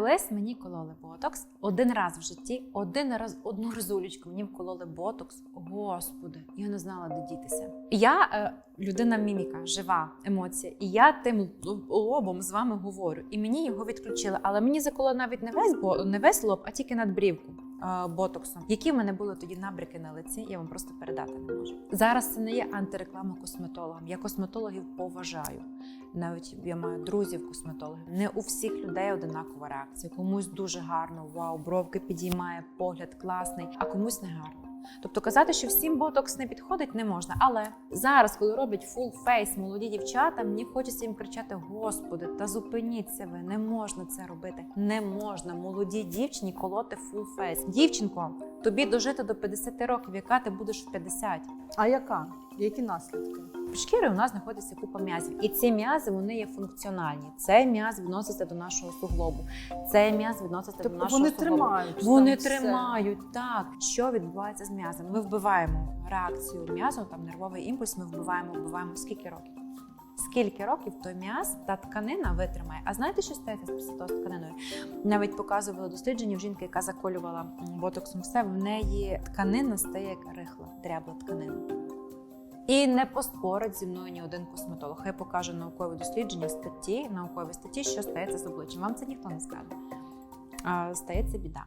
Колись мені кололи ботокс один раз в житті, один раз одну розулічку мені вкололи ботокс. Господи, я не знала, де дітися. Я е, людина міміка, жива емоція, і я тим лобом з вами говорю. І мені його відключили. Але мені заколо навіть не весь бо не весь лоб, а тільки надбрівку. Е, Ботоксом, які в мене були тоді набряки на лиці, я вам просто передати не можу. Зараз це не є антиреклама косметологам. Я косметологів поважаю. Навіть я маю друзів косметологів. Не у всіх людей одинакова реакція. Комусь дуже гарно, вау, бровки підіймає, погляд класний, а комусь не гарно. Тобто казати, що всім ботокс не підходить, не можна. Але зараз, коли роблять full face молоді дівчата, мені хочеться їм кричати: Господи, та зупиніться ви, не можна це робити. Не можна молодій дівчині колоти full face. Дівчинко, тобі дожити до 50 років, яка ти будеш в 50. А яка? Які наслідки? В шкірі у нас знаходиться купа м'язів, і ці м'язи вони є функціональні. Цей м'яз відноситься до нашого суглобу. Цей м'яз відноситься до Тобто нашого вони суглобу. тримають. Вони там все. тримають так. Що відбувається з м'язом? Ми вбиваємо реакцію м'язу, там нервовий імпульс. Ми вбиваємо, вбиваємо скільки років? Скільки років той м'яз та тканина витримає? А знаєте, що стається з з тканиною? Навіть показували дослідження в жінки, яка заколювала ботоксом все, в неї тканина стає як рихла, дрябла тканина. І не поспорить зі мною ні один косметолог. Хай покаже наукові дослідження, статті, наукові статті, що стається з обличчям. Вам це ніхто не скаже. Стається біда.